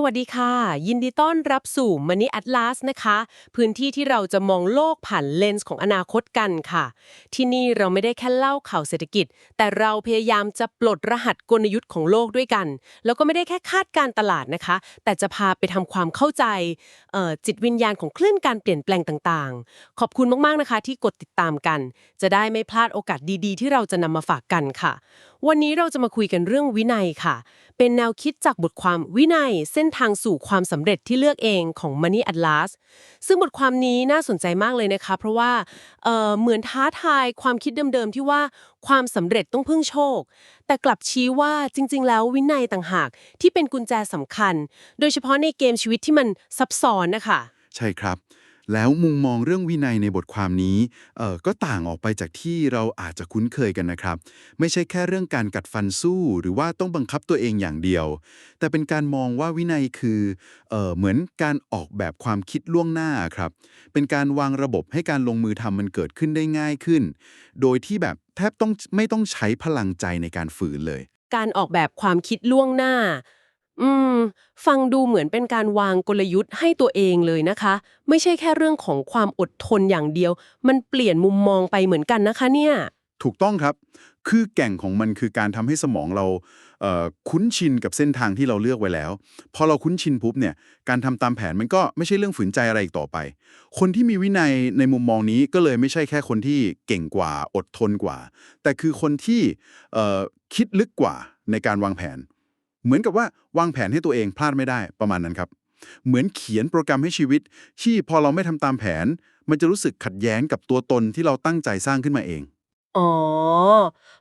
สวัสดีค่ะ ยินดีต้อนรับสู่ Money Atlas นะคะ พื้นที่ที่เราจะมองโลกผ่านเลนส์ของอนาคตกันค่ะ ที่นี่เราไม่ได้แค่เล่าข่าวเศรษฐกิจ แต่เราพยายามจะปลดรหัสกลยุทธ์ของโลกด้วยกัน แล้วก็ไม่ได้แค่คาดการตลาดนะคะ แต่จะพาไปทำความเข้าใจจิตวิญญาณของคลื่นการเปลี่ยนแปลงต่างๆ ขอบคุณมากๆนะคะ ที่กดติดตามกัน จะได้ไม่พลาดโอกาสดีๆ ที่เราจะนำมาฝากกันค่ะ วันนี้เราจะมาคุยกันเรื่องวินัยค่ะ เป็นแนวคิดจากบทความวินัยเส้นทางสู่ความสำเร็จที่เลือกเองของ Money Atlas ซึ่งบทความนี้น่าสนใจมากเลยนะคะ เพราะว่าเอ่อเหมือนท้าทายความคิดเดิมๆที่ว่าความสำเร็จต้องพึ่งโชค แต่กลับชี้ว่าจริง ๆ แล้ววินัยต่างหากที่เป็นกุญแจสำคัญ โดยเฉพาะในเกมชีวิตที่มันซับซ้อนนะคะ ใช่ครับ แล้วมุมมองเรื่องวินัยในบทความนี้เออก็ต่างออกไปจากที่เราอาจจะคุ้นเคยกันนะครับ ไม่ใช่แค่เรื่องการกัดฟันสู้ หรือว่าต้องบังคับตัวเองอย่างเดียว แต่เป็นการมองว่าวินัยคือเออเหมือนการออกแบบความคิดล่วงหน้าครับเป็นการวางระบบให้การลงมือทำมันเกิดขึ้นได้ง่ายขึ้น โดยที่แบบแทบต้องไม่ต้องใช้พลังใจในการฝืนเลย การออกแบบความคิดล่วงหน้า อืม ฟังดูเหมือนเป็นการวางกลยุทธ์ให้ตัวเองเลยนะคะ ไม่ใช่แค่เรื่องของความอดทนอย่างเดียว มันเปลี่ยนมุมมองไปเหมือนกันนะคะเนี่ย ถูกต้องครับ คือแก่งของมันคือการทำให้สมองเราเอ่อคุ้นชินกับเส้นทางที่เราเลือกไว้แล้ว พอเราคุ้นชินปุ๊บเนี่ย การทำตามแผนมันก็ไม่ใช่เรื่องฝืนใจอะไรอีกต่อไป คนที่มีวินัยในมุมมองนี้ก็เลยไม่ใช่แค่คนที่เก่งกว่าอดทนกว่า แต่คือคนที่เอ่อคิดลึกกว่าในการวางแผน เหมือนกับว่าวางแผนให้ตัวเองพลาดไม่ได้ประมาณนั้นครับ เหมือนเขียนโปรแกรมให้ชีวิต ที่พอเราไม่ทำตามแผน มันจะรู้สึกขัดแย้งกับตัวตนที่เราตั้งใจสร้างขึ้นมาเอง อ๋อ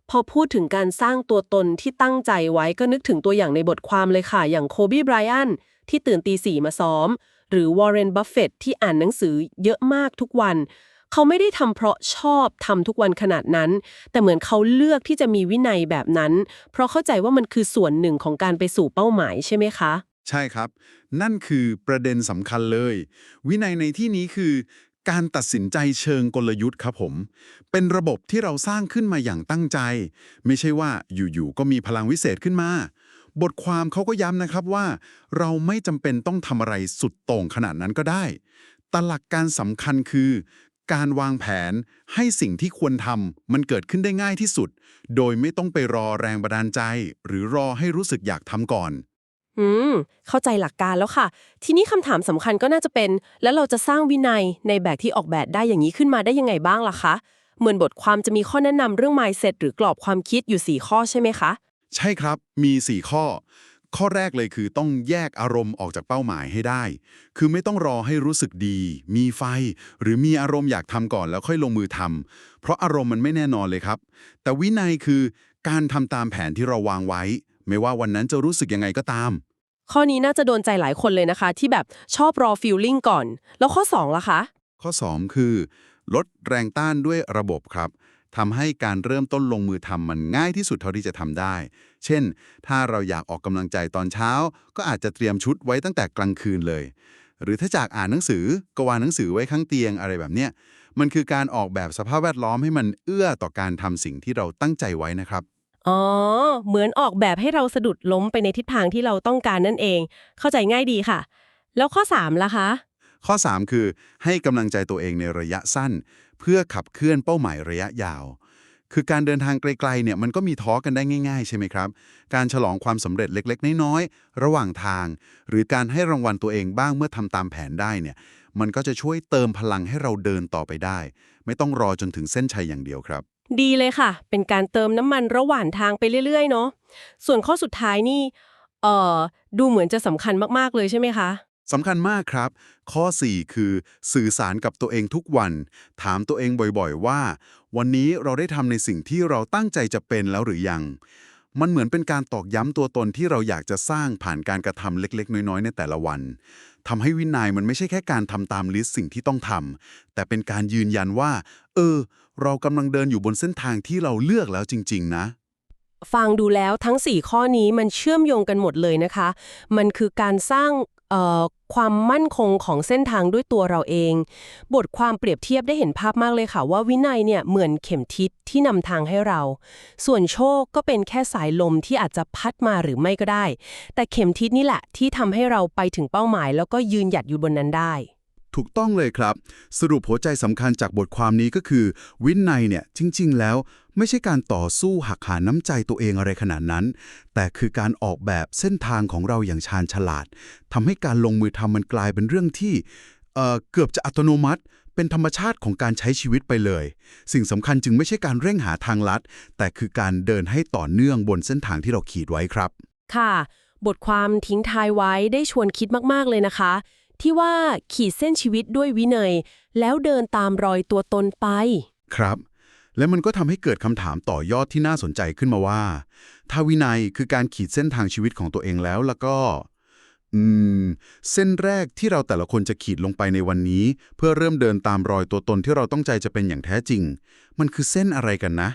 พอพูดถึงการสร้างตัวตนที่ตั้งใจไว้ก็นึกถึงตัวอย่างในบทความเลยค่ะ อย่างโคบีไบรอันที่ตื่นตีสี่มาซ้อม หรือวอร์เรนบัฟเฟตที่อ่านหนังสือเยอะมากทุกวัน เขาไม่ได้ทำเพราะชอบทำทุกวันขนาดนั้น แต่เหมือนเขาเลือกที่จะมีวินัยแบบนั้น เพราะเข้าใจว่ามันคือส่วนหนึ่งของการไปสู่เป้าหมายใช่ไหมคะ ใช่ครับ นั่นคือประเด็นสำคัญเลย วินัยในที่นี้คือ การตัดสินใจเชิงกลยุทธ์ครับผม เป็นระบบที่เราสร้างขึ้นมาอย่างตั้งใจ ไม่ใช่ว่าอยู่ๆก็มีพลังวิเศษขึ้นมาบทความเขาก็ย้ำนะครับว่า เราไม่จำเป็นต้องทำอะไรสุดโต่งขนาดนั้นก็ได้แต่หลักการสำคัญคือ การวางแผนให้สิ่งที่ควรทำมันเกิดขึ้นได้ง่ายที่สุด โดยไม่ต้องไปรอแรงบันดาลใจ หรือรอให้รู้สึกอยากทำก่อน อืม เข้าใจหลักการแล้วค่ะ ทีนี้คำถามสำคัญก็น่าจะเป็น แล้วเราจะสร้างวินัยในแบบที่ออกแบบได้อย่างนี้ขึ้นมาได้ยังไงบ้างล่ะคะ เหมือนบทความจะมีข้อแนะนำเรื่อง mindset หรือ กรอบความคิดอยู่ 4 ข้อใช่ไหมคะ ใช่ครับ มี 4 ข้อ ข้อแรกเลยคือต้องแยกอารมณ์ออกจากเป้าหมายให้ได้ คือไม่ต้องรอให้รู้สึกดี มีไฟ หรือมีอารมณ์อยากทำก่อนแล้วค่อยลงมือทำเพราะอารมณ์มันไม่แน่นอนเลยครับ แต่วินัยคือการทำตามแผนที่เราวางไว้ ไม่ว่าวันนั้นจะรู้สึกยังไงก็ตาม ข้อนี้น่าจะโดนใจหลายคนเลยนะคะ ที่แบบชอบรอ feeling ก่อน แล้วข้อ2ล่ะคะ ข้อ 2 คือ ลดแรงต้านด้วยระบบครับ ทำให้การเริ่มต้นลงมือทำมันง่ายที่สุดเท่าที่จะทำได้ เช่น ถ้าเราอยากออกกำลังใจตอนเช้า ก็อาจจะเตรียมชุดไว้ตั้งแต่กลางคืนเลย หรือถ้าจากอ่านหนังสือก็วางหนังสือไว้ข้างเตียงอะไรแบบเนี้ยมันคือการออกแบบสภาพแวดล้อมให้มันเอื้อต่อการทำสิ่งที่เราตั้งใจไว้นะครับ อ๋อ เหมือนออกแบบให้เราสะดุดล้มไปในทิศทางที่เราต้องการนั่นเอง เข้าใจง่ายดีค่ะ แล้วข้อ3ล่ะคะ ข้อ 3 คือ ให้กำลังใจตัวเองในระยะสั้น เพื่อขับเคลื่อนเป้าหมายระยะยาว คือการเดินทางไกลๆเนี่ยมันก็มีท้อกันได้ง่าย ๆ ใช่ไหมครับ การฉลองความสำเร็จเล็กๆ น้อยๆ ระหว่างทาง หรือการให้รางวัลตัวเองบ้างเมื่อทำตามแผนได้เนี่ยมันก็จะช่วยเติมพลังให้เราเดินต่อไปได้ ไม่ต้องรอจนถึงเส้นชัยอย่างเดียวครับ ดีเลยค่ะ เป็นการเติมน้ำมันระหว่างทางไปเรื่อย ๆ เนาะส่วนข้อสุดท้ายนี่เอ่อดูเหมือนจะสำคัญมากๆเลยใช่ไหมคะ สำคัญมากครับ ข้อ 4 คือ สื่อสารกับตัวเองทุกวัน ถามตัวเองบ่อยๆว่า วันนี้เราได้ทำในสิ่งที่เราตั้งใจจะเป็นแล้วหรือยัง มันเหมือนเป็นการตอกย้ำตัวตนที่เราอยากจะสร้างผ่านการกระทำเล็ก ๆ น้อยๆ ในแต่ละวันทำให้วินัยมันไม่ใช่แค่การทำตามลิสต์สิ่งที่ต้องทำแต่เป็นการยืนยันว่า เออ เรากำลังเดินอยู่บนเส้นทางที่เราเลือกแล้วจริง ๆ นะฟังดูแล้วทั้ง 4 ข้อนี้มันเชื่อมโยงกันหมดเลยนะคะ มันคือการสร้าง ความมั่นคงของเส้นทางด้วยตัวเราเอง บทความเปรียบเทียบได้เห็นภาพมากเลยค่ะ ว่าวินัยเนี่ยเหมือนเข็มทิศที่นำทางให้เรา ส่วนโชคก็เป็นแค่สายลมที่อาจจะพัดมาหรือไม่ก็ได้ แต่เข็มทิศนี่แหละที่ทำให้เราไปถึงเป้าหมาย แล้วก็ยืนหยัดอยู่บนนั้นได้ ถูกต้องเลยครับ สรุปหัวใจสำคัญจากบทความนี้ก็คือ วินัยเนี่ยจริง ๆ แล้ว ไม่ใช่การต่อสู้หักหาน้ำใจตัวเองอะไรขนาดนั้น แต่คือการออกแบบเส้นทางของเราอย่างชาญฉลาดทำให้การลงมือทำมันกลายเป็นเรื่องที่เอ่อเกือบจะอัตโนมัติเป็นธรรมชาติของการใช้ชีวิตไปเลย สิ่งสำคัญจึงไม่ใช่การเร่งหาทางลัด แต่คือการเดินให้ต่อเนื่องบนเส้นทางที่เราขีดไว้ครับ ค่ะ บทความทิ้งท้ายไว้ได้ชวนคิดมาก ๆ เลยนะคะ ที่ว่าขีดเส้นชีวิตด้วยวินัย แล้วเดินตามรอยตัวตนไป ครับ และมันก็ทำให้เกิดคำถามต่อยอดที่น่าสนใจขึ้นมาว่า ถ้าวินัยคือการขีดเส้นทางชีวิตของตัวเองแล้วแล้วก็อืม เส้นแรกที่เราแต่ละคนจะขีดลงไปในวันนี้ เพื่อเริ่มเดินตามรอยตัวตนที่เราต้องใจจะเป็นอย่างแท้จริง มันคือเส้นอะไรกันนะ